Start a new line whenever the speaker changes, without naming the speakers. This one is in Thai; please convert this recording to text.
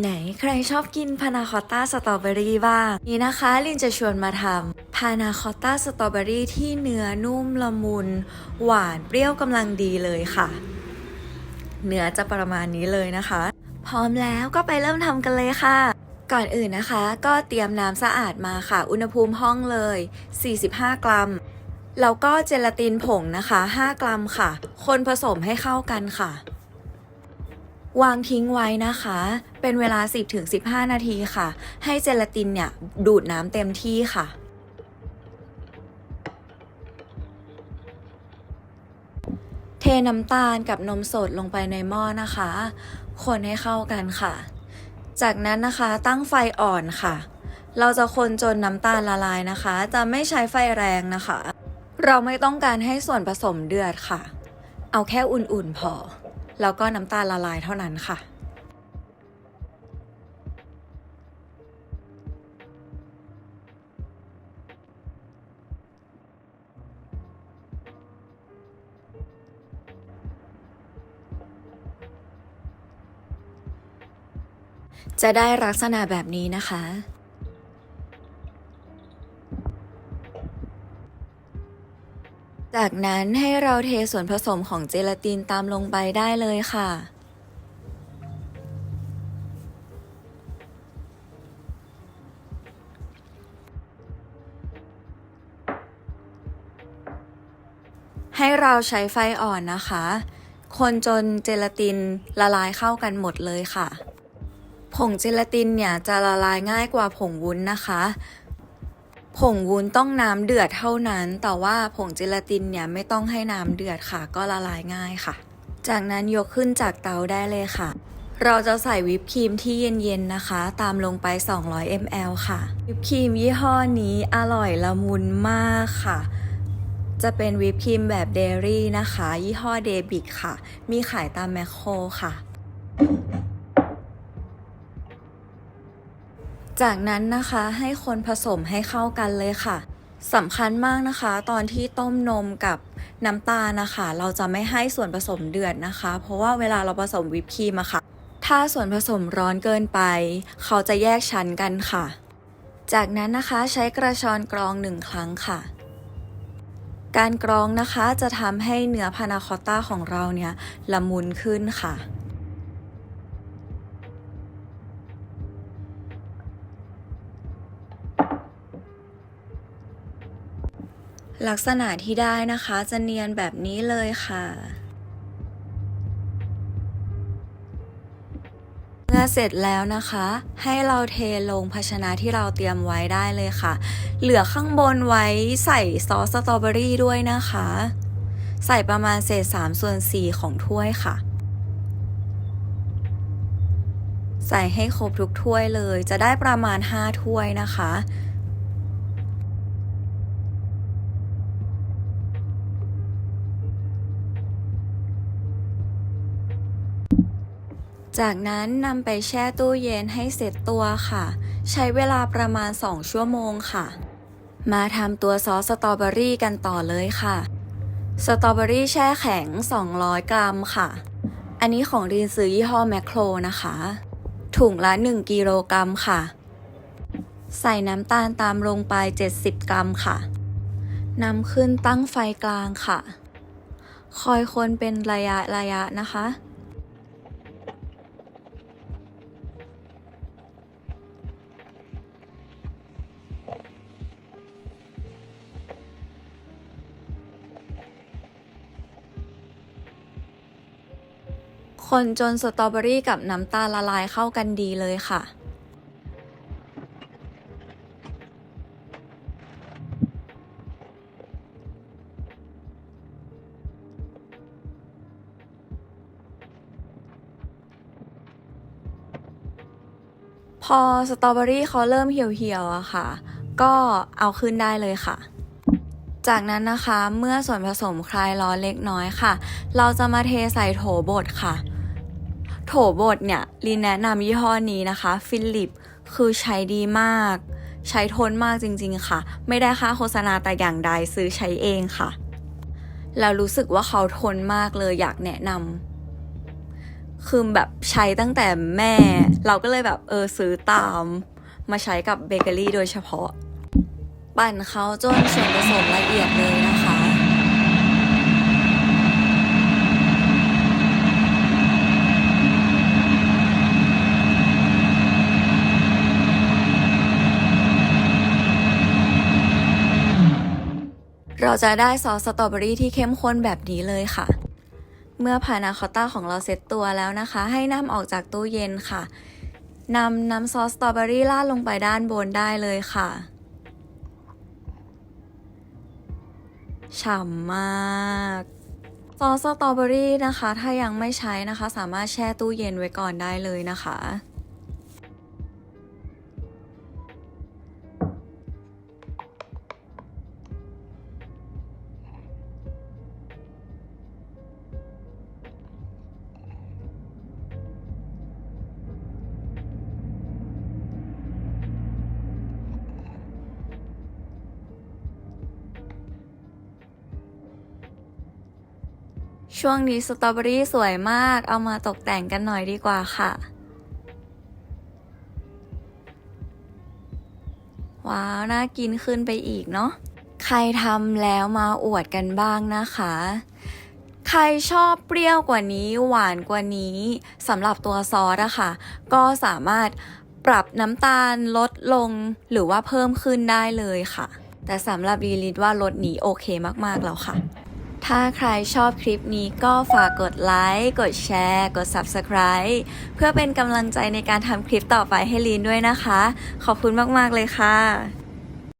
ไหนใครชอบกินพานาคอตต้าสตรอเบอรี่บ้าง นี่นะคะลินจะชวนมาทำพานาคอตต้าสตรอเบอรี่ที่เนื้อนุ่มละมุน หวานเปรี้ยวกำลังดีเลยค่ะ เนื้อจะประมาณนี้เลยนะคะ พร้อมแล้วก็ไปเริ่มทำกันเลยค่ะ ก่อนอื่นนะคะ ก็เตรียมน้ำสะอาดมาค่ะ อุณหภูมิห้องเลย 45 กรัม แล้วก็เจลาตินผงนะคะ 5 กรัมค่ะ คนผสมให้เข้ากันค่ะ วางทิ้งไว้นะคะ เป็นเวลา 10-15 นาทีค่ะ ให้เจลาตินเนี่ย ดูดน้ำเต็มที่ค่ะ เทน้ำตาลกับนมสดลงไปในหม้อนะคะ คนให้เข้ากันค่ะ จากนั้นนะคะตั้งไฟอ่อนค่ะ เราจะคนจนน้ำตาลละลายนะคะ จะไม่ใช้ไฟแรงนะคะ เราไม่ต้องการให้ส่วนผสมเดือดค่ะ เอาแค่อุ่นๆพอ แล้วก็น้ำตาลละลายเท่านั้นค่ะจะได้ลักษณะแบบนี้นะคะ จากนั้นให้เราเทส่วนผสมของเจลาตินตามลงไปได้เลยค่ะ ให้เราใช้ไฟอ่อนนะคะ คนจนเจลาตินละลายเข้ากันหมดเลยค่ะ ผงเจลาตินเนี่ยจะละลายง่ายกว่าผงวุ้นนะคะ ผงวุ้นต้องน้ำเดือดเท่านั้น แต่ว่าผงเจลาตินเนี่ยไม่ต้องให้น้ำเดือดค่ะ ก็ละลายง่ายค่ะ จากนั้นยกขึ้นจากเตาได้เลยค่ะ เราจะใส่วิปครีมที่เย็นๆนะคะ ตามลงไป 200 ml ค่ะ วิปครีมยี่ห้อนี้อร่อยละมุนมากค่ะ จะเป็นวิปครีมแบบเดรี่นะคะ ยี่ห้อเดบิกค่ะ มีขายตามแมคโครค่ะ จากนั้นนะคะให้คนผสมให้เข้ากันเลยค่ะสำคัญมากนะคะ ตอนที่ต้มนมกับน้ำตาลนะคะ เราจะไม่ให้ส่วนผสมเดือดนะคะ เพราะว่าเวลาเราผสมวิปครีมอะค่ะ ถ้าส่วนผสมร้อนเกินไป เขาจะแยกชั้นกันค่ะ จากนั้นนะคะใช้กระชอนกรองหนึ่งครั้งค่ะ การกรองนะคะจะทำให้เนื้อพานาคอตต้าของเราเนี่ยละมุนขึ้นค่ะ ลักษณะที่ได้นะคะจะเนียนแบบนี้เลยค่ะเมื่อเสร็จแล้วนะคะ ให้เราเทลงภาชนะที่เราเตรียมไว้ได้เลยค่ะ เหลือข้างบนไว้ใส่ซอสสตรอเบอรี่ด้วยนะคะ ใส่ประมาณเศษ3ส่วน4ของถ้วยค่ะ ใส่ให้ครบทุกถ้วยเลยจะได้ประมาณ 5 ถ้วยนะคะ จากนั้นนำไปแช่ตู้เย็นให้เสร็จตัวค่ะ ใช้เวลาประมาณ 2 ชั่วโมงค่ะ มาทำตัวซอสสตรอเบอรี่กันต่อเลยค่ะ สตรอเบอรี่แช่แข็ง 200 กรัมค่ะ อันนี้ของรีนซื้อยี่ห้อแมคโครนะคะ ถุงละ 1 กิโลกรัมค่ะ ใส่น้ำตาลตามลงไป 70 กรัมค่ะนำขึ้นตั้งไฟกลางค่ะ คอยคนเป็นระยะระยะนะคะ คนจนสตรอเบอรี่กับน้ำตาลละลายเข้ากันดีเลยค่ะ พอสตรอเบอรี่เขาเริ่มเหี่ยวๆอะค่ะ ก็เอาขึ้นได้เลยค่ะจากนั้นนะคะเมื่อส่วนผสมคลายร้อนเล็กน้อยค่ะ เราจะมาเทใส่โถบดค่ะ โถบดเนี่ยลีนแนะนำยี่ห้อนี้นะคะฟิลิปคือใช้ดีมาก ใช้ทนมากจริงๆค่ะ ไม่ได้ค่าโฆษณาแต่อย่างใดซื้อใช้เองค่ะ แล้วรู้สึกว่าเขาทนมากเลยอยากแนะนำคือแบบใช้ตั้งแต่แม่ เราก็เลยแบบเออซื้อตาม มาใช้กับเบเกอรี่โดยเฉพาะ ปั่นเขาจนส่วนผสมละเอียดเลยนะคะ เราจะได้ซอสสตรอเบอรี่ที่เข้มข้นแบบนี้เลยค่ะ เมื่อพานาคอต้าของเราเซ็ตตัวแล้วนะคะ ให้นำออกจากตู้เย็นค่ะนำน้ำซอสสตรอเบอรี่ราดลงไปด้านบนได้เลยค่ะฉ่ำมากซอสสตรอเบอรี่นะคะ ถ้ายังไม่ใช้นะคะ สามารถแช่ตู้เย็นไว้ก่อนได้เลยนะคะ ช่วงนี้สตรอเบอรี่สวยมาก เอามาตกแต่งกันหน่อยดีกว่าค่ะ ว้าว น่ากินขึ้นไปอีกเนาะ ใครทำแล้วมาอวดกันบ้างนะคะ ใครชอบเปรี้ยวกว่านี้หวานกว่านี้สำหรับตัวซอสอะค่ะ ก็สามารถปรับน้ำตาลลดลงหรือว่าเพิ่มขึ้นได้เลยค่ะ แต่สำหรับลีลิตว่ารสนี้โอเคมากๆแล้วค่ะ ถ้าใครชอบคลิปนี้ก็ฝากกดไลค์ กดแชร์ กด Subscribe เพื่อเป็นกำลังใจในการทำคลิปต่อไปให้ลีนด้วยนะคะ ขอบคุณมาก ๆ เลยค่ะ